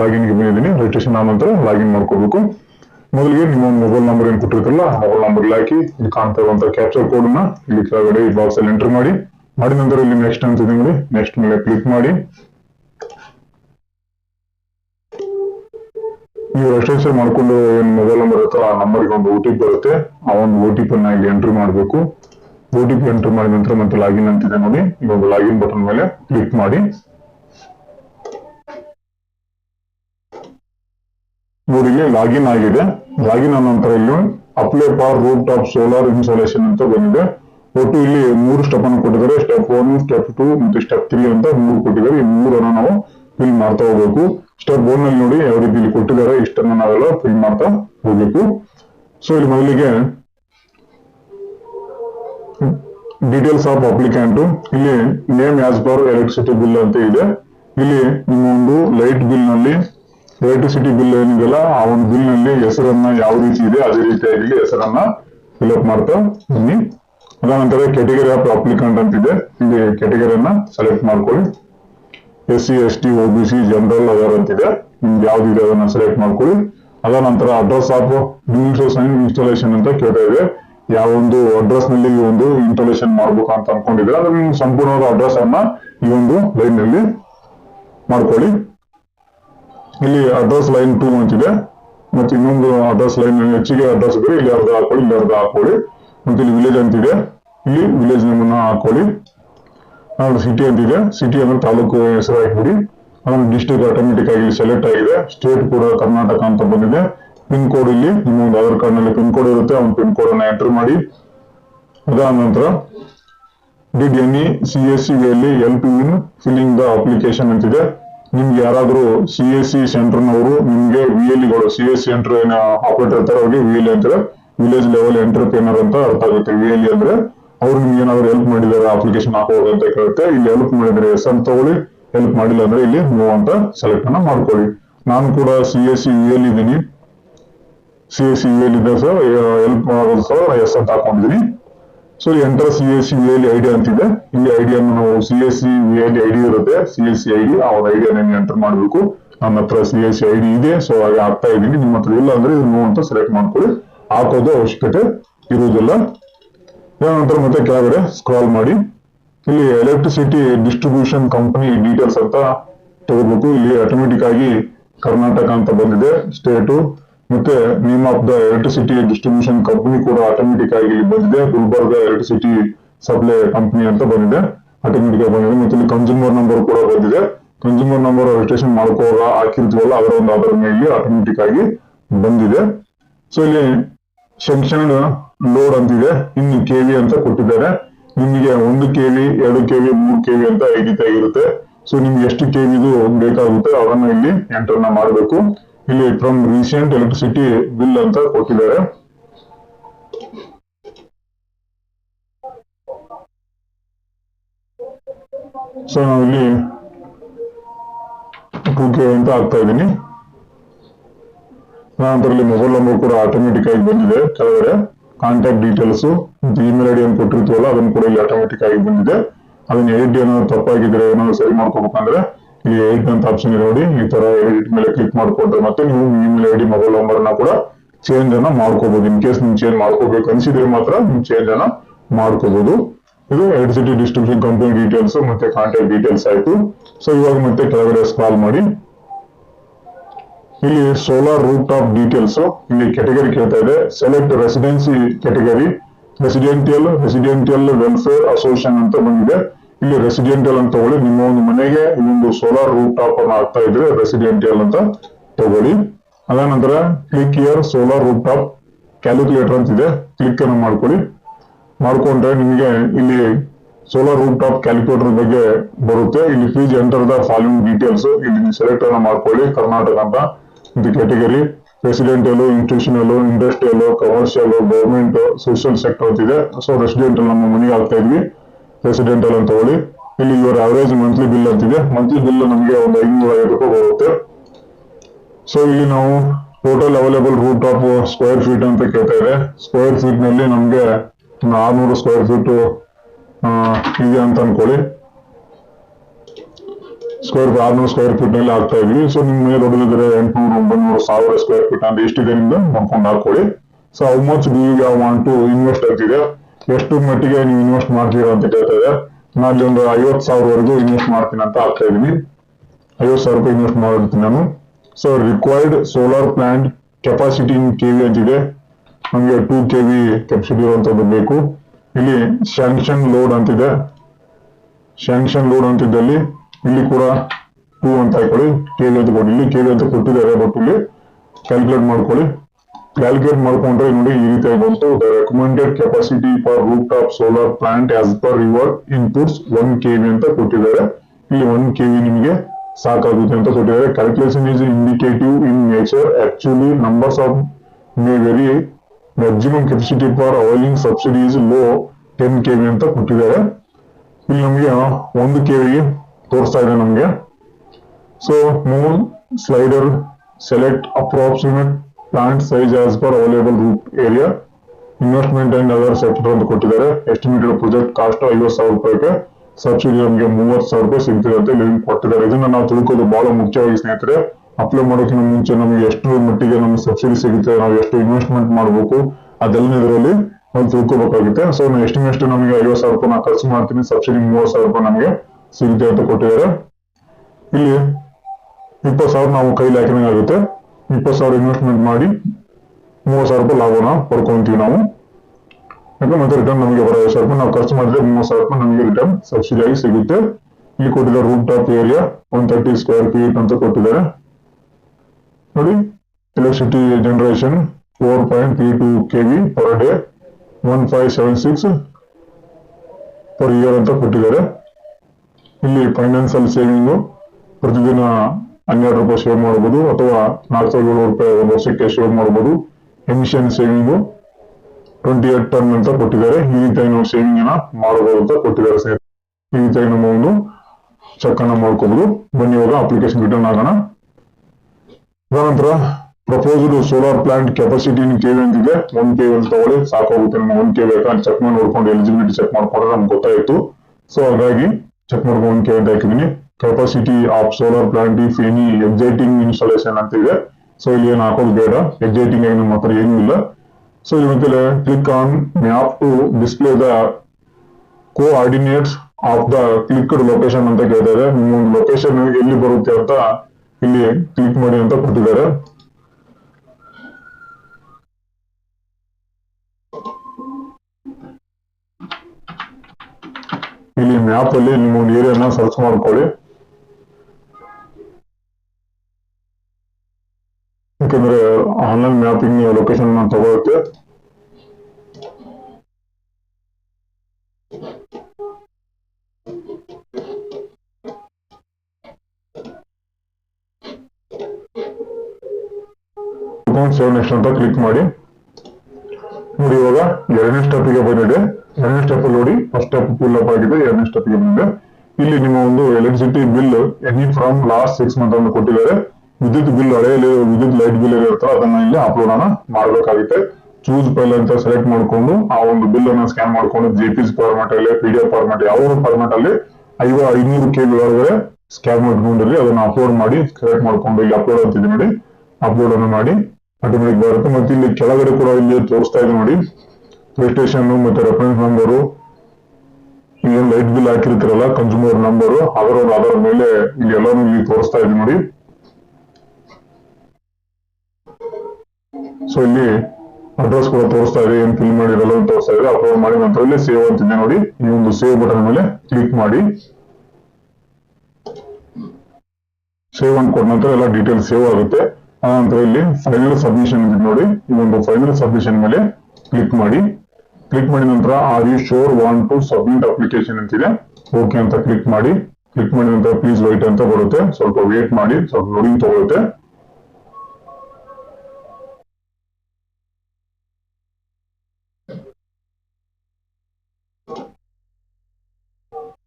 ಲಾಗಿನ್ಗೆ ಬಂದಿದ್ದೀನಿ. ರಿಜಿಸ್ಟ್ರೇಷನ್ ಆದ ನಂತರ ಲಾಗಿನ್ ಮಾಡ್ಕೋಬೇಕು. ಮೊದಲಿಗೆ ನಿಮ್ಮ ಮೊಬೈಲ್ ನಂಬರ್ ಏನ್ ಕೊಟ್ಟಿರ್ತಾರಲ್ಲ, ಆ ಮೊಬೈಲ್ ನಂಬರ್ ಹಾಕಿ ಇಲ್ಲಿ ಕಾಣ್ತಾ ಇರುವಂತ ಕ್ಯಾಪ್ಚರ್ ಕೋಡ್ನ ಇಲ್ಲಿ ಕೆಳಗಡೆ ಈ ಬಾಕ್ಸ್ ಅಲ್ಲಿ ಎಂಟರ್ ಮಾಡಿ. ಮಾಡಿದ ನಂತರ ಇಲ್ಲಿ ನೆಕ್ಸ್ಟ್ ಅಂತ ಇದೆ ನೋಡಿ. ನೆಕ್ಸ್ಟ್ ಮೇಲೆ ಕ್ಲಿಕ್ ಮಾಡಿ. ನೀವು ರಿಜಿಸ್ಟ್ರೇಷನ್ ಮಾಡ್ಕೊಂಡು ಏನ್ ಮೊಬೈಲ್ ನಂಬರ್ ಇರುತ್ತಲ್ಲ ಆ ನಂಬರ್ಗೆ ಒಂದು ಓ ಟಿ ಪಿ ಬರುತ್ತೆ. ಆ ಒಂದು ಓ ಟಿ ಪಿ ಇಲ್ಲಿ ಎಂಟ್ರಿ ಮಾಡಬೇಕು. ಓ ಟಿ ಪಿ ಎಂಟ್ರಿ ಮಾಡಿದ ನಂತರ ಮತ್ತೆ ಲಾಗಿನ್ ಅಂತಿದೆ ನೋಡಿ. ಇವಾಗ ಲಾಗಿನ್ ಬಟನ್ ಮೇಲೆ ಕ್ಲಿಕ್ ಮಾಡಿ. ಇಲ್ಲಿ ಲಾಗಿನ್ ಆಗಿದೆ. ಲಾಗಿನ್ ಆದ ನಂತರ ಇಲ್ಲಿ apply for rooftop solar installation ಅಂತ ಬಂದಿದೆ. ಒಟ್ಟು ಇಲ್ಲಿ ಮೂರು ಸ್ಟೆಪ್ ಅನ್ನು ಕೊಟ್ಟಿದ್ದಾರೆ. ಸ್ಟೆಪ್ ಒನ್ ಸ್ಟೆಪ್ ಟೂ ಮತ್ತು ಸ್ಟೆಪ್ ತ್ರೀ ಅಂತ ಮೂರು ಕೊಟ್ಟಿದ್ದಾರೆ. ಈ ಮೂರನ್ನು ನಾವು ಫಿಲ್ ಮಾಡ್ತಾ ಹೋಗ್ಬೇಕು. ಸ್ಟೆಪ್ ಒನ್ ಅಲ್ಲಿ ನೋಡಿ ಯಾವ ರೀತಿ ಇಲ್ಲಿ ಕೊಟ್ಟಿದ್ದಾರೆ. ಇಷ್ಟನ್ನ ನಾವೆಲ್ಲ ಫಿಲ್ ಮಾಡ್ತಾ ಹೋಗ್ಬೇಕು. ಸೊ ಇಲ್ಲಿ ಮೊದಲಿಗೆ ಡೀಟೇಲ್ಸ್ ಆಫ್ ಅಪ್ಲಿಕೆಂಟ್ ಇಲ್ಲಿ name as per electricity bill ಅಂತ ಇದೆ. ಇಲ್ಲಿ ನಿಮ್ಮ ಒಂದು ಲೈಟ್ ಬಿಲ್ನಲ್ಲಿ ಎಲೆಕ್ಟ್ರಿಸಿಟಿ ಬಿಲ್ ಏನಿದೆಯಲ್ಲ, ಆ ಒಂದು ಬಿಲ್ನಲ್ಲಿ ಹೆಸರನ್ನ ಯಾವ ರೀತಿ ಇದೆ, ಅದೇ ರೀತಿಯಾಗಿ ಹೆಸರನ್ನ ಫಿಲ್ಅಪ್ ಮಾಡ್ತಾ ಬನ್ನಿ. ಅದಾನಂತರ ಕೆಟಗರಿ ಆಫ್ ಅಂತ ಇದೆ ಇಲ್ಲಿ ಕೆಟಗರಿಯನ್ನ ಸೆಲೆಕ್ಟ್ ಮಾಡ್ಕೊಳ್ಳಿ. S C S T O B C general other ಅಂತಿದೆ. ನಿಮ್ಗೆ ಯಾವ್ದಿದೆ ಅದನ್ನ ಸೆಲೆಕ್ಟ್ ಮಾಡ್ಕೊಳ್ಳಿ. ಅದ ನಂತರ ಅಡ್ರೆಸ್ ಆಫ್ ಸೈನ್ ಇನ್ಸ್ಟಾಲೇಷನ್ ಅಂತ ಕೇಳ್ತಾ ಇದೆ. ಯಾವ ಒಂದು ಅಡ್ರೆಸ್ನಲ್ಲಿ ಈ ಒಂದು ಇನ್ಸ್ಟಾಲೇಷನ್ ಮಾಡ್ಬೇಕು ಅಂತ ಅನ್ಕೊಂಡಿದ್ರೆ ಅದನ್ನ ಸಂಪೂರ್ಣವಾದ ಅಡ್ರೆಸ್ ಅನ್ನ ಈ ಒಂದು ಲೈನ್ನಲ್ಲಿ ಮಾಡ್ಕೊಳ್ಳಿ. ಇಲ್ಲಿ ಅಡ್ರೆಸ್ ಲೈನ್ ಟೂ ಅಂತಿದೆ. ಮತ್ತೆ ಇನ್ನೊಂದು ಅಡ್ರೆಸ್ ಲೈನ್ ಹೆಚ್ಚಿಗೆ ಅಡ್ರೆಸ್ ಇದ್ರೆ ಇಲ್ಲಿ ಅರ್ಧ ಹಾಕೊಳ್ಳಿ, ಇಲ್ಲಿ ಅರ್ಧ ಹಾಕೊಳ್ಳಿ. ಮತ್ತೆ ಇಲ್ಲಿ ವಿಲೇಜ್ ಅಂತಿದೆ. ಇಲ್ಲಿ ವಿಲೇಜ್ ನಿಮ್ಮನ್ನ ಹಾಕೊಳ್ಳಿ. ಆಮೇಲೆ ಸಿಟಿ ಅಂತಿದೆ. ಸಿಟಿ ಅಂದ್ರೆ ತಾಲೂಕು ಹೆಸರು ಹಾಕಿಬಿಡಿ ಆಮೇಲೆ ಡಿಸ್ಟ್ರಿಕ್ಟ್ ಆಟೋಮೆಟಿಕ್ ಆಗಿ ಸೆಲೆಕ್ಟ್ ಆಗಿದೆ. ಸ್ಟೇಟ್ ಕೂಡ ಕರ್ನಾಟಕ ಅಂತ ಬಂದಿದೆ. ಪಿನ್ ಕೋಡ್ ಇಲ್ಲಿ, ನಿಮ್ಮ ಒಂದು ಆಧಾರ್ ಕಾರ್ಡ್ನಲ್ಲಿ ಪಿನ್ ಕೋಡ್ ಇರುತ್ತೆ. ಅವ್ನು ಪಿನ್ ಕೋಡ್ ಅನ್ನ ಎಂಟರ್ ಮಾಡಿ. ಅದಾದ ನಂತರ D N E C S C L P in filling the application ಅಂತಿದೆ. ನಿಮ್ಗೆ ಯಾರಾದ್ರೂ ಸಿ ಎಸ್ ಸಿ ಸೆಂಟರ್ ನವರು ನಿಮ್ಗೆ ವಿ ಎಲ್ಗಳು ಸಿ ಎಸ್ ಸಿ ಸೆಂಟರ್ ಏನ ಆಪರೇಟರ್ ಇರ್ತಾರೆ ಅವ್ರಿಗೆ ವಿ ಎಲ್ ಅಂದ್ರೆ ವಿಲೇಜ್ ಲೆವೆಲ್ ಎಂಟರ್ಪ್ರಿನರ್ ಅಂತ ಅರ್ಥ ಆಗುತ್ತೆ. ವಿ ಎಲ್ ಅಂದ್ರೆ ಅವ್ರು ನಿಮ್ಗೆ ಏನಾದ್ರು ಹೆಲ್ಪ್ ಮಾಡಿದಾರೆ ಅಪ್ಲಿಕೇಶನ್ ಹಾಕೋದು ಅಂತ ಕೇಳುತ್ತೆ. ಇಲ್ಲಿ ಹೆಲ್ಪ್ ಮಾಡಿದ್ರೆ ಎಸ್ ಅಂತ ತಗೊಳ್ಳಿ. ಹೆಲ್ಪ್ ಮಾಡಿಲ್ಲ ಅಂದ್ರೆ ಇಲ್ಲಿ ನೋ ಅಂತ ಸೆಲೆಕ್ಟ್ ಅನ್ನ ಮಾಡ್ಕೊಳ್ಳಿ. ನಾನು ಕೂಡ C S C V L ಇದ್ದೀನಿ. C S C V L ಇದೆ ಸರ್ ಹೆಲ್ಪ್ ಮಾಡೋದು ಸರ್ ಎಸ್ ಅಂತ ಹಾಕೊಂಡಿದ್ದೀನಿ. So enter C S C V L ID ಅಂತಿದೆ. ಈ ಐಡಿಯನ್ನು ನಾವು ಸಿ ಎಸ್ ಸಿ ಐಡಿ ಇರುತ್ತೆ. ಸಿ ಎಸ್ ಸಿ ಐಡಿ ಆ ಒಂದು ಎಂಟರ್ ಮಾಡಬೇಕು. ನನ್ನ ಹತ್ರ ಸಿ ಎಸ್ ಸಿ ಐಡಿ ಇದೆ. ಸೊ ಹಾಗೆ ಆಗ್ತಾ ಇದ್ದೀನಿ. ನಿಮ್ಮ ಹತ್ರ ಇಲ್ಲ ಅಂದ್ರೆ ನೋ ಅಂತ ಸೆಲೆಕ್ಟ್ ಮಾಡ್ಕೊಳ್ಳಿ. ಹಾಕೋದು ಅವಶ್ಯಕತೆ ಇರುವುದಿಲ್ಲ. ನಂತರ ಮತ್ತೆ ಕೆಳಗಡೆ ಸ್ಕ್ರಾಲ್ ಮಾಡಿ. ಇಲ್ಲಿ ಎಲೆಕ್ಟ್ರಿಸಿಟಿ ಡಿಸ್ಟ್ರಿಬ್ಯೂಷನ್ ಕಂಪನಿ ಡೀಟೇಲ್ಸ್ ಅಂತ ತಗೋಬೇಕು. ಇಲ್ಲಿ ಆಟೋಮೆಟಿಕ್ ಆಗಿ ಕರ್ನಾಟಕ ಅಂತ ಬಂದಿದೆ. ಸ್ಟೇಟು ಮತ್ತೆ name of the electricity distribution company ಕೂಡ ಆಟೋಮೆಟಿಕ್ ಆಗಿ ಇಲ್ಲಿ ಬಂದಿದೆ. ಗುಲ್ಬರ್ಗ ಎಲೆಕ್ಟ್ರಿಸಿಟಿ ಸಪ್ಲೈ ಕಂಪನಿ ಅಂತ ಬಂದಿದೆ. ಆಟೋಮೆಟಿಕ್ ಆಗಿ ಬಂದಿದೆ. ಮತ್ತೆ ಇಲ್ಲಿ ಕನ್ಸ್ಯೂಮರ್ ನಂಬರ್ ಕೂಡ ಬಂದಿದೆ. ಕನ್ಸ್ಯೂಮರ್ ನಂಬರ್ ರಿಜಿಸ್ಟ್ರೇಷನ್ ಮಾಡ್ಕೋವಾಗ ಹಾಕಿರ್ತೀವಲ್ಲ, ಅವರ ಒಂದು ಆಧಾರ ಮೇಲೆ ಆಟೋಮೆಟಿಕ್ ಆಗಿ ಬಂದಿದೆ. ಸೊ ಇಲ್ಲಿ ಸೆಕ್ಷನ್ ಲೋಡ್ ಅಂತಿದೆ ಇನ್ನು ಕೆವಿ ಅಂತ ಕೊಟ್ಟಿದ್ದಾರೆ. ನಿಮಗೆ ಒಂದು ಕೆವಿ ಎರಡು ಕೆವಿ ಮೂರು ಕೆವಿ ಅಂತ ರೀತಿಯಾಗಿ ಇರುತ್ತೆ ಸೊ ನಿಮ್ಗೆ ಎಷ್ಟು ಕೆವಿದು ಬೇಕಾಗುತ್ತೆ ಅದನ್ನ ಇಲ್ಲಿ ಎಂಟರ್ನ ಮಾಡಬೇಕು. ಇಲ್ಲಿ ಫ್ರಮ್ ರೀಸೆಂಟ್ ಎಲೆಕ್ಟ್ರಿಸಿಟಿ ಬಿಲ್ ಅಂತ ಕೊಟ್ಟಿದ್ದಾರೆ. ಸೊ ನಾವು ಇಲ್ಲಿ ಟೂ ಕೆ ಅಂತ ಆಗ್ತಾ ಇದ್ದೀನಿ. ನಂತರ ಇಲ್ಲಿ ಮೊಬೈಲ್ ನಂಬರ್ ಕೂಡ ಆಟೋಮೆಟಿಕ್ ಆಗಿ ಬಂದಿದೆ. ಕೆಳಗಡೆ ಕಾಂಟ್ಯಾಕ್ಟ್ ಡೀಟೇಲ್ಸ್ ಇಮೇಲ್ ಐಡಿ ಅಂತ ಕೊಟ್ಟಿರ್ತೀವಲ್ಲ, ಅದನ್ನು ಕೂಡ ಇಲ್ಲಿ ಆಟೋಮೆಟಿಕ್ ಆಗಿ ಬಂದಿದೆ. ಅದನ್ನ ಎಡಿಟ್ ಏನಾದ್ರು ತಪ್ಪಾಗಿದ್ರೆ ಏನಾದ್ರು ಸರಿ ಮಾಡ್ಕೋಬೇಕಂದ್ರೆ ಇಲ್ಲಿ ಏಟ್ ಅಂತ ಆಪ್ಷನ್ ಇದೆ ನೋಡಿ, ಈ ತರ ಎಡಿಟ್ ಮೇಲೆ ಕ್ಲಿಕ್ ಮಾಡ್ಕೊಂಡ್ರೆ ಮತ್ತೆ ನೀವು ಇಮೇಲ್ ಐಡಿ ಮೊಬೈಲ್ ನಂಬರ್ನ ಕೂಡ ಚೇಂಜ್ ಅನ್ನ ಮಾಡ್ಕೋಬಹುದು ಇನ್ ಕೇಸ್ ನೀವು ಚೇಂಜ್ ಮಾಡ್ಕೋಬೇಕು ಅನ್ಸಿದ್ರೆ ಮಾತ್ರ ನೀವು ಚೇಂಜ್ ಅನ್ನ ಮಾಡ್ಕೋಬಹುದು ಇದು ಎಲೆಕ್ಟ್ರಿಸಿಟಿ ಡಿಸ್ಟ್ರಿಬ್ಯೂಷನ್ ಕಂಪನಿ ಡೀಟೇಲ್ಸ್ ಮತ್ತೆ ಕಾಂಟ್ಯಾಕ್ಟ್ ಡೀಟೇಲ್ಸ್ ಆಯ್ತು. ಸೊ ಇವಾಗ ಮತ್ತೆ ಕೆಳಗಡೆ ಸ್ಕ್ರಾಲ್ ಮಾಡಿ. ಇಲ್ಲಿ ಸೋಲಾರ್ ರೂಟ್ ಆಫ್ ಡೀಟೇಲ್ಸ್ ಇಲ್ಲಿ ಕೆಟಗರಿ ಕೇಳ್ತಾ ಇದೆ. Select residency category residential residential welfare association ಅಂತ ಬಂದಿದೆ. ಇಲ್ಲಿ ರೆಸಿಡೆಂಟಿಯಲ್ ಅಂತ ತಗೊಳ್ಳಿ. ನಿಮ್ಮ ಒಂದು ಮನೆಗೆ ಒಂದು ಸೋಲಾರ್ ರೂಟ್ ಟಾಪ್ ಅನ್ನು ಹಾಕ್ತಾ ಇದ್ರೆ ರೆಸಿಡೆಂಟಿಯಲ್ ಅಂತ ತಗೊಳ್ಳಿ. ಅದ ನಂತರ click here solar rooftop calculator ಅಂತ ಇದೆ. ಕ್ಲಿಕ್ ಅನ್ನು ಮಾಡ್ಕೊಳ್ಳಿ. ಮಾಡ್ಕೊಂಡ್ರೆ ನಿಮಗೆ ಇಲ್ಲಿ ಸೋಲಾರ್ ರೂಟ್ ಟಾಪ್ ಕ್ಯಾಲ್ಕುಲೇಟರ್ ಬಗ್ಗೆ ಬರುತ್ತೆ. ಇಲ್ಲಿ please enter the following details ಇಲ್ಲಿ ಸೆಲೆಕ್ಟ್ ಅನ್ನು ಮಾಡ್ಕೊಳ್ಳಿ. ಕರ್ನಾಟಕ ಅಂತ ಇದು category residential institutional industrial commercial government social sector ಅಂತ ಇದೆ. ಸೊ ರೆಸಿಡೆಂಟಲ್ ನಮ್ಮ ಮನೆಗೆ ಆಗ್ತಾ ಇದ್ವಿ. ರೆಸಿಡೆಂಟಲ್ ಅಂತ ತಗೊಳ್ಳಿ. ಇಲ್ಲಿ ಇವರ ಅವರೇಜ್ ಮಂತ್ಲಿ ಬಿಲ್ ಅಂತಿದೆ. ಮಂತ್ಲಿ ಬಿಲ್ ನಮಗೆ ಒಂದು ಐನೂರ ಐವತ್ತು ರೂಪಾಯಿ ಬರುತ್ತೆ. ಸೊ ಇಲ್ಲಿ ನಾವು total available rooftop square feet ಅಂತ ಕೇಳ್ತಾ ಇದೆ. ಸ್ಕ್ವೇರ್ ಫೀಟ್ನಲ್ಲಿ ನಮಗೆ ಆರ್ನೂರು ಸ್ಕ್ವೇರ್ ಫೀಟ್ ಇದೆ ಅಂತ ಅನ್ಕೊಳ್ಳಿ. ಸ್ಕ್ವೇರ್ ಆರ್ನೂರು ಸ್ಕ್ವೇರ್ ಫೀಟ್ನಲ್ಲಿ ಆಗ್ತಾ ಇದ್ವಿ. ಸೊ ನಿಮ್ ದೊಡ್ಡದಿದ್ರೆ ಎಂಟ್ನೂರು, ಒಂಬೈನೂರು ಸಾವಿರ ಸ್ಕ್ವೇರ್ ಫೀಟ್ ಅಂತ ಎಷ್ಟಿದೆ ನಿಮ್ದು? ನೋಡ್ಕೊಂಡು ಹಾಕೊಳ್ಳಿ so how much do you want to invest ಅಂತಿದೆ ಎಷ್ಟು ಮಟ್ಟಿಗೆ ನೀವು ಇನ್ವೆಸ್ಟ್ ಮಾಡ್ತೀರಾ ಅಂತ ಕೇಳ್ತಾ ಇದೆ ನಾನು ಅಲ್ಲಿ ಒಂದು ಐವತ್ತು ಸಾವಿರವರೆಗೂ ಇನ್ವೆಸ್ಟ್ ಮಾಡ್ತೀನಿ ಅಂತ ಆಗ್ತಾ ಇದ್ದೀನಿ. ಐವತ್ತು ಸಾವಿರ ರೂಪಾಯಿ ಇನ್ವೆಸ್ಟ್ ಮಾಡಿರ್ತೀನಿ ನಾನು. So required solar plant capacity in KV ಅಂತಿದೆ. ನಮಗೆ ಟೂ ಕೆ ವಿ ಕೆಪಾಸಿಟಿ ಇರುವಂತದ್ದು ಬೇಕು. ಇಲ್ಲಿ ಸ್ಯಾಂಕ್ಷನ್ ಲೋಡ್ ಅಂತಿದೆ. ಸ್ಯಾಂಕ್ಷನ್ ಲೋಡ್ ಅಂತಿದ್ದಲ್ಲಿ ಇಲ್ಲಿ ಕೂಡ ಟೂ ಅಂತ ಹಾಕೊಳ್ಳಿ. ಕೆ ವಿ ಅಂತ ಕೊಡಿ. ಇಲ್ಲಿ ಕೆ ವಿ ಅಂತ ಕೊಟ್ಟಿದ್ದಾರೆ ಬಟ್ ಇಲ್ಲಿ ಕ್ಯಾಲ್ಕುಲೇಟ್ ಮಾಡ್ಕೊಳ್ಳಿ. ಕ್ಯಾಲ್ಕುಲೇಟ್ ಮಾಡ್ಕೊಂಡ್ರೆ ನೋಡಿ ಈ ರೀತಿ ಬಂತು the recommended capacity for rooftop solar plant as per your inputs one K V ಅಂತ ಕೊಟ್ಟಿದ್ದಾರೆ. ಇಲ್ಲಿ ಒನ್ ಕೆ ವಿ ನಿಮಗೆ ಸಾಕಾಗುತ್ತೆ ಅಂತ ಕೊಟ್ಟಿದ್ದಾರೆ. Calculation is indicative in nature actually numbers of may vary maximum capacity for availing subsidy is low ten K V ಅಂತ ಕೊಟ್ಟಿದ್ದಾರೆ. ಇಲ್ಲಿ ನಮಗೆ ಒಂದು ಕೆ ವಿ ತೋರಿಸ್ತಾ ಇದೆ ನಮಗೆ. So move slider select approximate plant size as per available roof area investment and other sector ಅಂತ ಕೊಟ್ಟಿದ್ದಾರೆ. ಎಸ್ಟಿಮೇಟೆಡ್ ಪ್ರಾಜೆಕ್ಟ್ ಕಾಸ್ಟ್ ಐವತ್ತು ಸಾವಿರ ರೂಪಾಯಿಗೆ. ಸಬ್ಸಿಡಿ ನಮಗೆ ಮೂವತ್ತು ಸಾವಿರ ರೂಪಾಯಿ ಅಂತ ಇಲ್ಲಿ ಕೊಟ್ಟಿದ್ದಾರೆ. ಇದನ್ನ ನಾವು ತಿಳ್ಕೋದು ಬಹಳ ಮುಖ್ಯವಾಗಿ ಸ್ನೇಹಿತರೆ. ಅಪ್ಲೈ ಮಾಡೋಕ್ಕಿಂತ ಮುಂಚೆ ನಮಗೆ ಎಷ್ಟು ಮಟ್ಟಿಗೆ ನಮ್ಗೆ ಸಬ್ಸಿಡಿ ಸಿಗುತ್ತೆ. ನಾವು ಎಷ್ಟು ಇನ್ವೆಸ್ಟ್ಮೆಂಟ್ ಮಾಡಬೇಕು. ಅದೆಲ್ಲ ಇದರಲ್ಲಿ ನಾವು ತಿಳ್ಕೋಬೇಕಾಗುತ್ತೆ. ಸೊ ನಾವು ಎಸ್ಟಿಮೇಟ್ ನಮಗೆ ಐವತ್ತು ಸಾವಿರ ರೂಪಾಯಿ ಖರ್ಚು ಮಾಡ್ತೀನಿ. ಸಬ್ಸಿಡಿ ಮೂವತ್ತು ಸಾವಿರ ರೂಪಾಯಿ ನಮಗೆ ಸಿಗುತ್ತೆ ಅಂತ ಕೊಟ್ಟಿದ್ದಾರೆ. ಇಲ್ಲಿ ಇಪ್ಪತ್ತು ಸಾವಿರ ನಾವು ಕೈಲಿ ಹಾಕಿದಂಗೆ ಆಗುತ್ತೆ ಇಪ್ಪತ್ತು ಸಾವಿರ ಇನ್ವೆಸ್ಟ್ಮೆಂಟ್ ಮಾಡಿ ಮೂವತ್ತು ಸಾವಿರ ರೂಪಾಯಿ ಲಾಭನ ಪಡ್ಕೊಂತೀವಿ ನಾವು. ಯಾಕಂದ್ರೆ ಮತ್ತೆ ರಿಟರ್ನ್ ನಮಗೆ ಬರೋ ಸಾವಿರ ರೂಪಾಯಿ ನಾವು ಖರ್ಚು ಮಾಡಿದ್ರೆ ಮೂವತ್ತು ಸಾವಿರ ರೂಪಾಯಿ ನಮಗೆ ರಿಟರ್ನ್ ಸಬ್ಸಿಡಿ ಆಗಿ ಸಿಗುತ್ತೆ. ಇಲ್ಲಿ ಕೊಟ್ಟಿದ್ದಾರೆ rooftop area one thirty square feet ಅಂತ ಕೊಟ್ಟಿದ್ದಾರೆ. ನೋಡಿ electricity generation four point three two K V per day one five seven six per year ಅಂತ ಕೊಟ್ಟಿದ್ದಾರೆ. ಇಲ್ಲಿ ಫೈನಾನ್ಸಿಯಲ್ ಸೇವಿಂಗು ಪ್ರತಿದಿನ ಹನ್ನೆರಡು ರೂಪಾಯಿ ಸೇವ್ ಮಾಡಬಹುದು ಅಥವಾ ನಾಲ್ಕು ಸಾವಿರದ ಏಳ್ನೂರು ರೂಪಾಯಿ ಒಂದು ವರ್ಷಕ್ಕೆ ಸೇವ್ ಮಾಡಬಹುದು emission saving twenty eight ton ಅಂತ ಕೊಟ್ಟಿದ್ದಾರೆ. ಈ ರೀತಿಯಾಗಿ ನಾವು ಸೇವಿಂಗ್ ಅನ್ನ ಮಾಡಬಹುದು ಅಂತ ಕೊಟ್ಟಿದ್ದಾರೆ ಸ್ನೇಹಿತರೆ ಈ ರೀತಿಯಾಗಿ ನಮ್ಮ ಒಂದು ಚೆಕ್ ಅನ್ನ ಮಾಡ್ಕೋಬಹುದು ಬನ್ನಿ, ಇವಾಗ ಅಪ್ಲಿಕೇಶನ್ ರಿಟರ್ನ್ ಆಗೋಣ. ನಂತರ proposed solar plant capacity KV ಅಂತಿದೆ ಒನ್ ಕೆ ಅಂತ ತಗೊಳ್ಳಿ. ಸಾಕಾಗುತ್ತೆ. ನಮ್ಮ ಒನ್ ಕೆ ಬೇಕಾ ಚೆಕ್ ಮಾಡಿ ನೋಡ್ಕೊಂಡು ಎಲಿಜಿಬಿಲಿಟಿ ಚೆಕ್ ಮಾಡ್ಕೊಂಡ್ರೆ ನಮ್ಗೆ ಗೊತ್ತಾಯಿತು. ಸೊ ಹಾಗಾಗಿ ಚೆಕ್ ಮಾಡ್ಕೊಂಡು ಒನ್ ಕೆ ಅಂತ ಹಾಕಿದೀನಿ capacity of solar plant if any existing installation ಅಂತ ಇದೆ. ಸೊ ಇಲ್ಲಿ ಏನು ಹಾಕೋದು ಬೇಡ. ಎಕ್ಸೈಟಿಂಗ್ ಆಗಿ ನಮ್ಮ ಹತ್ರ ಏನೂ ಇಲ್ಲ. ಸೊ ಇಲ್ಲಿ click on map to display the coordinates of the clicked location ಅಂತ ಕೇಳ್ತಾರೆ. ನಿಮ್ಮ ಲೊಕೇಶನ್ ಎಲ್ಲಿ ಬರುತ್ತೆ ಅಂತ ಇಲ್ಲಿ ಕ್ಲಿಕ್ ಮಾಡಿ ಅಂತ ಕೊಟ್ಟಿದ್ದಾರೆ. ಇಲ್ಲಿ ಮ್ಯಾಪ್ ಅಲ್ಲಿ ನಿಮ್ಮ ಒಂದು ಏರಿಯಾನ ಸರ್ಚ್ ಮಾಡ್ಕೊಳ್ಳಿ. ಆನ್ಲೈನ್ ಮ್ಯಾಪಿಂಗ್ ಲೊಕೇಶನ್ ತಗೊಳುತ್ತೆ ಸೇವ್ ನೆಕ್ಸ್ಟ್ ಅಂತ ಕ್ಲಿಕ್ ಮಾಡಿ ನೋಡಿ ಇವಾಗ ಎರಡನೇ ಸ್ಟೆಪ್ಗೆ ಬಂದಿದೆ ಎರಡನೇ ಸ್ಟೆಪ್ ನೋಡಿ ಫಸ್ಟ್ ಸ್ಟೆಪ್ ಫುಲ್ ಅಪ್ ಆಗಿದೆ ಎರಡನೇ ಸ್ಟೆಪ್ಗೆ ಬಂದಿದೆ ಇಲ್ಲಿ ನಿಮ್ಮ ಒಂದು electricity bill any from last six month ಅನ್ನು ಕೊಟ್ಟಿದ್ದಾರೆ ವಿದ್ಯುತ್ ಬಿಲ್ ಹಳೆಯಲ್ಲಿ ವಿದ್ಯುತ್ ಲೈಟ್ ಬಿಲ್ ಇರುತ್ತಲ್ಲ ಅದನ್ನ ಇಲ್ಲಿ ಅಪ್ಲೋಡ್ ಅನ್ನ ಮಾಡಬೇಕಾಗುತ್ತೆ. ಚೂಸ್ ಫೈಲ್ ಅಂತ ಸೆಲೆಕ್ಟ್ ಮಾಡ್ಕೊಂಡು, ಆ ಒಂದು ಬಿಲ್ ಅನ್ನ ಸ್ಕ್ಯಾನ್ ಮಾಡ್ಕೊಂಡು ಜೆ ಪಿ ಫಾರ್ಮ್ಯಾಟ್ ಅಲ್ಲಿ ಪಿ ಡಿ ಎಫ್ ಫಾರ್ಮೆಟ್ ಯಾವ ಫಾರ್ಮ್ಯಾಟ್ ಅಲ್ಲಿ ಐವ, ಐನೂರು ಕೆ ಬಿ ಒಳಗಡೆ ಸ್ಕ್ಯಾನ್ ಮಾಡ್ಕೊಂಡಿರಿ ಅದನ್ನ ಅಪ್ಲೋಡ್ ಮಾಡಿ ಸೆಲೆಕ್ಟ್ ಮಾಡ್ಕೊಂಡು ಇಲ್ಲಿ ಅಪ್ಲೋಡ್ ಅಂತಿದೆ ನೋಡಿ. ಅಪ್ಲೋಡ್ ಅನ್ನು ಮಾಡಿ ಆಟೋಮೆಟಿಕ್ ಬರುತ್ತೆ. ಮತ್ತೆ ಇಲ್ಲಿ ಕೆಳಗಡೆ ಕೂಡ ಇಲ್ಲಿ ತೋರಿಸ್ತಾ ಇದೆ ನೋಡಿ. ರಿಜಿಸ್ಟ್ರೇಷನ್ ಮತ್ತೆ ರೆಫರೆನ್ಸ್ ನಂಬರು ಏನ್ ಲೈಟ್ ಬಿಲ್ ಹಾಕಿರ್ತೀರಲ್ಲ ಕನ್ಸ್ಯೂಮರ್ ನಂಬರ್ ಅದರ ಅದರ ಮೇಲೆ ಇಲ್ಲಿ ಎಲ್ಲಾನು ಇಲ್ಲಿ ತೋರಿಸ್ತಾ ಇದೆ ನೋಡಿ. ಸೊ ಇಲ್ಲಿ ಅಡ್ರೆಸ್ ಕೂಡ ತೋರಿಸ್ತಾ ಇದೆ, ಏನ್ ಫಿಲ್ ಮಾಡಿ ಎಲ್ಲ ತೋರಿಸ್ತಾ ಇದೆ. ಅಪ್ಲೋಡ್ ಮಾಡಿ ನಂತರ ಇಲ್ಲಿ ಸೇವ್ ಅಂತಿದೆ ನೋಡಿ. ಈ ಒಂದು ಸೇವ್ ಬಟನ್ ಮೇಲೆ ಕ್ಲಿಕ್ ಮಾಡಿ. ಸೇವ್ ಅಂತ ಕೊಟ್ಟ ನಂತರ ಎಲ್ಲ ಡೀಟೇಲ್ ಸೇವ್ ಆಗುತ್ತೆ. ಆ ನಂತರ ಇಲ್ಲಿ ಫೈನಲ್ ಸಬ್ಮಿಷನ್ ಇದೆ ನೋಡಿ. ಈ ಒಂದು ಫೈನಲ್ ಸಬ್ಮಿಷನ್ ಮೇಲೆ ಕ್ಲಿಕ್ ಮಾಡಿ. ಕ್ಲಿಕ್ ಮಾಡಿದ ನಂತರ are you sure want to submit application ಅಂತಿದೆ ಓಕೆ ಅಂತ ಕ್ಲಿಕ್ ಮಾಡಿ. ಕ್ಲಿಕ್ ಮಾಡಿದ ನಂತರ ಪ್ಲೀಸ್ ವೈಟ್ ಅಂತ ಬರುತ್ತೆ. ಸ್ವಲ್ಪ ವೇಟ್ ಮಾಡಿ. ಸ್ವಲ್ಪ ಲೋಡಿಂಗ್ ತಗೊಳುತ್ತೆ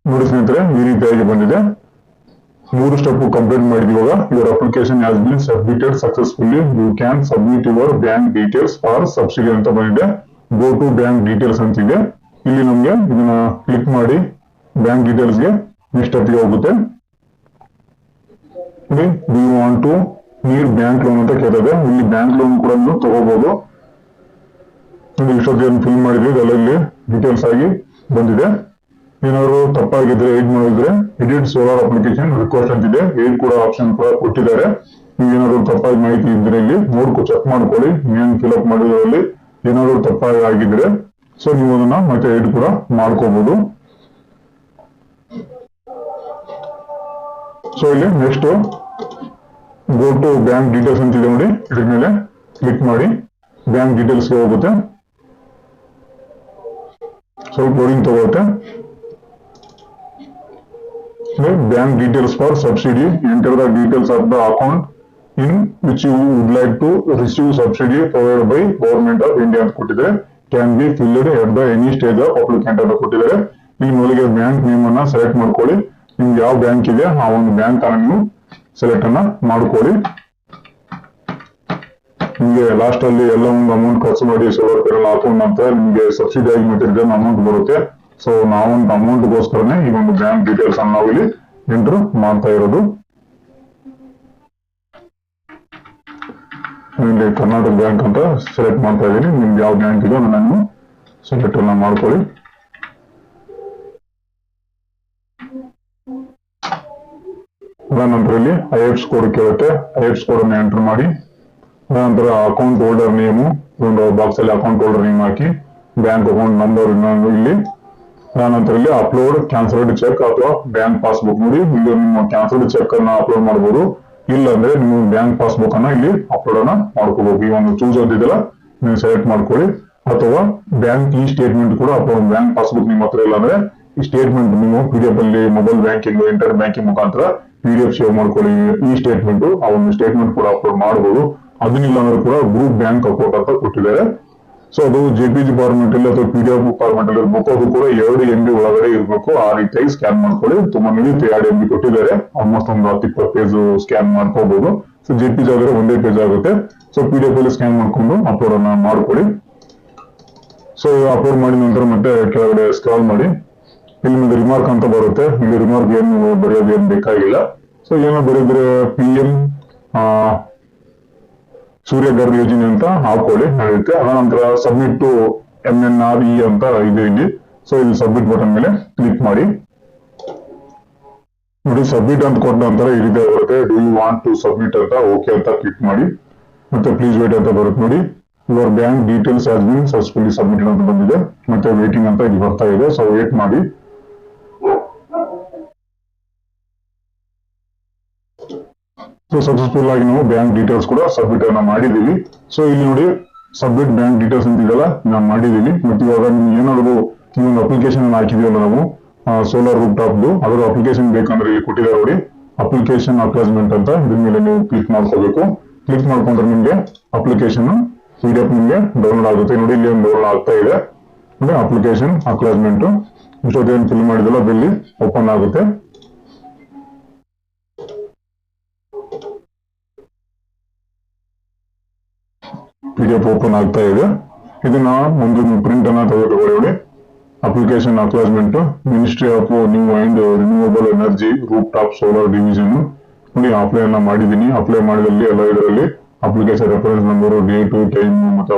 ನೋಡಿ ಸ್ನೇಹಿತರೆ ಈ ರೀತಿಯಾಗಿ ಬಂದಿದೆ. ಮೂರು ಸ್ಟೆಪ್ ಕಂಪ್ಲೀಟ್ ಮಾಡಿದ್ವಿ ಇವಾಗ. Your application has been submitted successfully you can submit your bank details for subsidy ಅಂತ ಬಂದಿದೆ. ಗೋ ಟು ಬ್ಯಾಂಕ್ ಡೀಟೇಲ್ಸ್ ಅಂತಿದೆ ಇಲ್ಲಿ ನಮಗೆ ಇದನ್ನ ಕ್ಲಿಕ್ ಮಾಡಿ ಬ್ಯಾಂಕ್ ಡೀಟೇಲ್ಸ್ಗೆ ನೆಕ್ಸ್ಟ್ ಸ್ಟೆಪ್ಗೆ ಹೋಗುತ್ತೆ. Do want to need bank loan ಅಂತ ಕೇಳ್ತದೆ ಇಲ್ಲಿ ಬ್ಯಾಂಕ್ ಲೋನ್ ಕೂಡ ನೀವು ತಗೋಬಹುದು ಇಷ್ಟೊತ್ತಿಗೆ ಫಿಲ್ ಮಾಡಿದ್ವಿ ಅದರಲ್ಲಿ ಡೀಟೇಲ್ಸ್ ಆಗಿ ಬಂದಿದೆ. ಏನಾದ್ರು ತಪ್ಪಾಗಿದ್ರೆ ಏಡ್ ಮಾಡಿದ್ರೆ ಎಡಿಟ್ ಸೋಲಾರ್ ಅಪ್ಲಿಕೇಶನ್ ರಿಕ್ವೆಸ್ಟ್ ಅಂತಿದೆ ಏಡ್ ಕೂಡ ಆಪ್ಷನ್ ಕೂಡ ಕೊಟ್ಟಿದ್ದಾರೆ. ನೀವೇನಾದ್ರು ತಪ್ಪಾಗಿ ಮಾಹಿತಿ ಇದ್ರೆ ಇಲ್ಲಿ ನೋಡ್ಕೊ ಚೆಕ್ ಮಾಡ್ಕೊಳ್ಳಿ. ಏನ್ ಫಿಲ್ಅಪ್ ಮಾಡಿದ್ರಲ್ಲಿ ಏನಾದ್ರು ತಪ್ಪಾಗಿ ಆಗಿದ್ರೆ. ಸೊ ನೀವು ಅದನ್ನ ಮತ್ತೆ ಏಡ್ ಕೂಡ ಮಾಡ್ಕೋಬಹುದು ಸೊ ಇಲ್ಲಿ next go to bank details ಅಂತಿದೆ ನೋಡಿ. ಇದ್ರ ಮೇಲೆ ಕ್ಲಿಕ್ ಮಾಡಿ. ಬ್ಯಾಂಕ್ ಡೀಟೇಲ್ಸ್ ಹೋಗುತ್ತೆ. ಸ್ವಲ್ಪ ಲೋಡಿಂಗ್ ತಗೊಳುತ್ತೆ bank details for subsidy enter the details of the account in which you would like to receive subsidy provide by government of India ಅಂತ ಕೊಟ್ಟಿದ್ದಾರೆ. Can be filled at the any stage of applicant ಅಂತ ಕೊಟ್ಟಿದ್ದಾರೆ. ಈ ಮೊದಲಿಗೆ bank name ಅನ್ನ select ಮಾಡ್ಕೊಳ್ಳಿ. ನಿಮ್ಗೆ ಯಾವ ಬ್ಯಾಂಕ್ ಇದೆ, ಆ ಒಂದು ಬ್ಯಾಂಕ್ ಅನ್ನ ನೀವು ಸೆಲೆಕ್ಟ್ ಅನ್ನ ಮಾಡ್ಕೊಳ್ಳಿ. ನಿಮ್ಗೆ ಲಾಸ್ಟ್ ಅಲ್ಲಿ ಎಲ್ಲ ಒಂದು ಅಮೌಂಟ್ ಖರ್ಚು ಮಾಡಿ ಪೇರಲ್ ಹಾಕೊಂಡ ನಂತರ ನಿಮ್ಗೆ ಸಬ್ಸಿಡಿ ಆಗಿ ಮತ್ತೆ ಅಮೌಂಟ್ ಬರುತ್ತೆ. ಸೊ ನಾವು ಅಮೌಂಟ್ ಗೋಸ್ಕರನೇ ಈ ಒಂದು ಬ್ಯಾಂಕ್ ಡೀಟೇಲ್ಸ್ ಅನ್ನು ನಾವು ಇಲ್ಲಿ ಎಂಟರ್ ಮಾಡ್ತಾ ಇರೋದು. ಇಲ್ಲಿ ಕರ್ನಾಟಕ ಬ್ಯಾಂಕ್ ಅಂತ ಸೆಲೆಕ್ಟ್ ಮಾಡ್ತಾ ಇದ್ದೀನಿ. ನಿಮ್ಗೆ ಯಾವ ಬ್ಯಾಂಕ್ ಇದೆಯೋ ನಾನು ಸೆಲೆಕ್ಟ್ ಅನ್ನ ಮಾಡ್ಕೊಳ್ಳಿ. ನಂತರ ಇಲ್ಲಿ ಐ ಎಫ್ ಕೋಡ್ ಕೇಳುತ್ತೆ. ಐ ಎಫ್ ಕೋಡ್ ಅನ್ನು ಎಂಟರ್ ಮಾಡಿ. ನಂತರ ಅಕೌಂಟ್ ಹೋಲ್ಡರ್ ನೇಮು ಒಂದು ಬಾಕ್ಸ್ ಅಲ್ಲಿ ಅಕೌಂಟ್ ಹೋಲ್ಡರ್ ನೇಮ್ ಹಾಕಿ ಬ್ಯಾಂಕ್ ಅಕೌಂಟ್ ನಂಬರ್ ಇಲ್ಲಿ ನಂತರ ಅಪ್ಲೋಡ್ ಕ್ಯಾನ್ಸಲ್ಡ್ ಚೆಕ್ ಅಥವಾ ಬ್ಯಾಂಕ್ ಪಾಸ್ಬುಕ್ ನೋಡಿ ಇಲ್ಲಿ ನಿಮ್ಮ ಕ್ಯಾನ್ಸಲ್ಡ್ ಚೆಕ್ ಅನ್ನ ಅಪ್ಲೋಡ್ ಮಾಡಬಹುದು ಇಲ್ಲ ಅಂದ್ರೆ ನೀವು ಬ್ಯಾಂಕ್ ಪಾಸ್ಬುಕ್ ಅನ್ನ ಇಲ್ಲಿ ಅಪ್ಲೋಡ್ ಅನ್ನ ಮಾಡ್ಕೋಬಹುದು ಈ ಒಂದು ಚೂಸ್ ಅಂತಿದೆಲ್ಲ ನೀವು ಸೆಲೆಕ್ಟ್ ಮಾಡ್ಕೊಳ್ಳಿ. ಅಥವಾ ಬ್ಯಾಂಕ್ ಈ ಸ್ಟೇಟ್ಮೆಂಟ್ ಕೂಡ ಅಪ್ಲೋಡ್ ಬ್ಯಾಂಕ್ ಪಾಸ್ಬುಕ್ ನಿಮ್ಮ ಹತ್ರ ಇಲ್ಲ ಅಂದ್ರೆ ಈ ಸ್ಟೇಟ್ಮೆಂಟ್ ನೀವು ಪಿ ಡಿ ಎಫ್ ಅಲ್ಲಿ ಮೊಬೈಲ್ ಬ್ಯಾಂಕಿಂಗ್ ಇಂಟರ್ ಬ್ಯಾಂಕಿಂಗ್ ಮುಖಾಂತರ ಪಿ ಡಿ ಎಫ್ ಸೇವ್ ಮಾಡ್ಕೊಳ್ಳಿ. ಈ ಸ್ಟೇಟ್ಮೆಂಟ್ ಆ ಒಂದು ಸ್ಟೇಟ್ಮೆಂಟ್ ಕೂಡ ಅಪ್ಲೋಡ್ ಮಾಡಬಹುದು ಅದನ್ನಿಲ್ಲ ಅಂದ್ರೆ ಕೂಡ ಗ್ರೂಪ್ ಬ್ಯಾಂಕ್ ಅಕೌಂಟ್ ಅಂತ ಕೊಟ್ಟಿದ್ದಾರೆ. ಸೊ ಅದು ಜೆ ಪಿ ಜಿ ಫಾರ್ಮೆಟ್ ಅಥವಾ ಪಿ ಡಿ ಎಫ್ ಫಾರ್ಮೆಟ್ ಅಲ್ಲಿ ಇರಬೇಕು. ಅದು ಕೂಡ ಎರಡು ಎಂ ಬಿ ಒಳಗಡೆ ಇರಬೇಕು. ಆ ರೀತಿಯಾಗಿ ಸ್ಕ್ಯಾನ್ ಮಾಡ್ಕೊಳ್ಳಿ. ತುಂಬಾ ನಡೀತು ಎರಡು ಎಂ ಬಿ ಕೊಟ್ಟಿದ್ದಾರೆ. ಆಲ್ಮೋಸ್ಟ್ ಒಂದು ಹತ್ತು ಇಪ್ಪತ್ತು ಪೇಜ್ ಸ್ಕ್ಯಾನ್ ಮಾಡ್ಕೋಬಹುದು ಸೊ ಜೆ ಪಿ ಜಿ ಆದರೆ ಒಂದೇ ಪೇಜ್ ಆಗುತ್ತೆ. ಸೊ ಪಿ ಡಿ ಎಫ್ ಅಲ್ಲಿ ಸ್ಕ್ಯಾನ್ ಮಾಡ್ಕೊಂಡು ಅಪ್ಲೋಡ್ ಅನ್ನ ಮಾಡ್ಕೊಳ್ಳಿ ಸೊ ಅಪ್ಲೋಡ್ ಮಾಡಿದ ನಂತರ ಮತ್ತೆ ಕೆಳಗಡೆ ಸ್ಕ್ರಾಲ್ ಮಾಡಿ. ಇಲ್ಲಿ ನಿಮಗೆ ರಿಮಾರ್ಕ್ ಅಂತ ಬರುತ್ತೆ. ಇಲ್ಲಿ ರಿಮಾರ್ಕ್ ಏನು ಬರೆಯೋದು ಏನು ಬೇಕಾಗಿಲ್ಲ. ಸೊ ಏನೋ ಬರೆದ್ರೆ ಪಿ ಎಂ ಸೂರ್ಯಘರ್ ಯೋಜನೆ ಅಂತ ಹಾಕೊಳ್ಳಿ ನಡೆಯುತ್ತೆ ಆನಂತರ submit to M N R E ಅಂತ ಇದೆ ಇಲ್ಲಿ. ಸೊ ಇಲ್ಲಿ ಸಬ್ಮಿಟ್ ಬಟನ್ ಮೇಲೆ ಕ್ಲಿಕ್ ಮಾಡಿ. ನೋಡಿ ಸಬ್ಮಿಟ್ ಅಂತ ಕೊಟ್ಟ ನಂತರ ಈ ರೀತಿ ಬರುತ್ತೆ. Do you want to submit ಅಂತ ಓಕೆ ಅಂತ ಕ್ಲಿಕ್ ಮಾಡಿ. ಮತ್ತೆ ಪ್ಲೀಸ್ ವೇಟ್ ಅಂತ ಬರುತ್ತೆ ನೋಡಿ. Your bank details has been successfully submitted ಅಂತ ಬಂದಿದೆ. ಮತ್ತೆ ವೇಟಿಂಗ್ ಅಂತ ಇಲ್ಲಿ ಬರ್ತಾ ಇದೆ. ಸೊ ವೇಟ್ ಮಾಡಿ. ಸೊ ಸಕ್ಸಸ್ಫುಲ್ ಆಗಿ ನಾವು ಬ್ಯಾಂಕ್ ಡೀಟೇಲ್ಸ್ ಕೂಡ ಸಬ್ಮಿಟ್ ಅನ್ನ ಮಾಡಿದೀವಿ ಸೊ ಇಲ್ಲಿ ನೋಡಿ ಸಬ್ಮಿಟ್ ಬ್ಯಾಂಕ್ ಡೀಟೇಲ್ಸ್ ಅಂತ ಇದೆಯಲ್ಲ ನಾವು ಮಾಡಿದೀವಿ ಮತ್ತೆ ಇವಾಗ ನಿಮ್ಗೆ ಏನಾದ್ರು ಈ ಅಪ್ಲಿಕೇಶನ್ ಅನ್ನು ಹಾಕಿದೀವಲ್ಲ ನಾವು ಸೋಲಾರ್ ರೂಪ್ ಟಾಪ್ದು ಅದರ ಅಪ್ಲಿಕೇಶನ್ ಬೇಕಂದ್ರೆ ಇಲ್ಲಿ ಕೊಟ್ಟಿದ್ದಾರೆ ನೋಡಿ. ಅಪ್ಲಿಕೇಶನ್ ಅಟ್ಯಾಚ್ಮೆಂಟ್ ಅಂತ ಇದ್ರ ಮೇಲೆ ನೀವು ಕ್ಲಿಕ್ ಮಾಡ್ಕೋಬೇಕು. ಕ್ಲಿಕ್ ಮಾಡ್ಕೊಂಡ್ರೆ ನಿಮ್ಗೆ ಅಪ್ಲಿಕೇಶನ್ ಪಿ ಡಿ ಎಫ್ ನಿಮ್ಗೆ ಡೌನ್ಲೋಡ್ ಆಗುತ್ತೆ. ನೋಡಿ, ಇಲ್ಲಿ ಒಂದು ಡೌನ್ಲೋಡ್ ಆಗ್ತಾ ಇದೆ. ಅಪ್ಲಿಕೇಶನ್ ಜೊತೆ ಇಷ್ಟೊತ್ತೇನು ಫಿಲ್ ಮಾಡಿದಲ್ಲ ಇಲ್ಲಿ ಓಪನ್ ಆಗುತ್ತೆ. ಪಿ ಓಪನ್ ಆಗ್ತಾ ಇದೆ. ಇದನ್ನ ಒಂದು ಪ್ರಿಂಟ್ ಅನ್ನ ತೆಗೆದುಕೊಳ್ಳಿ application acknowledgement ministry of new and renewable energy rooftop solar division ನೋಡಿ ಅಪ್ಲೈ ಅನ್ನ ಮಾಡಿದೀನಿ ಅಪ್ಲೈ ಮಾಡಿದಲ್ಲಿ ಎಲ್ಲ ಇದರಲ್ಲಿ application reference number date time ಮತ್ತೆ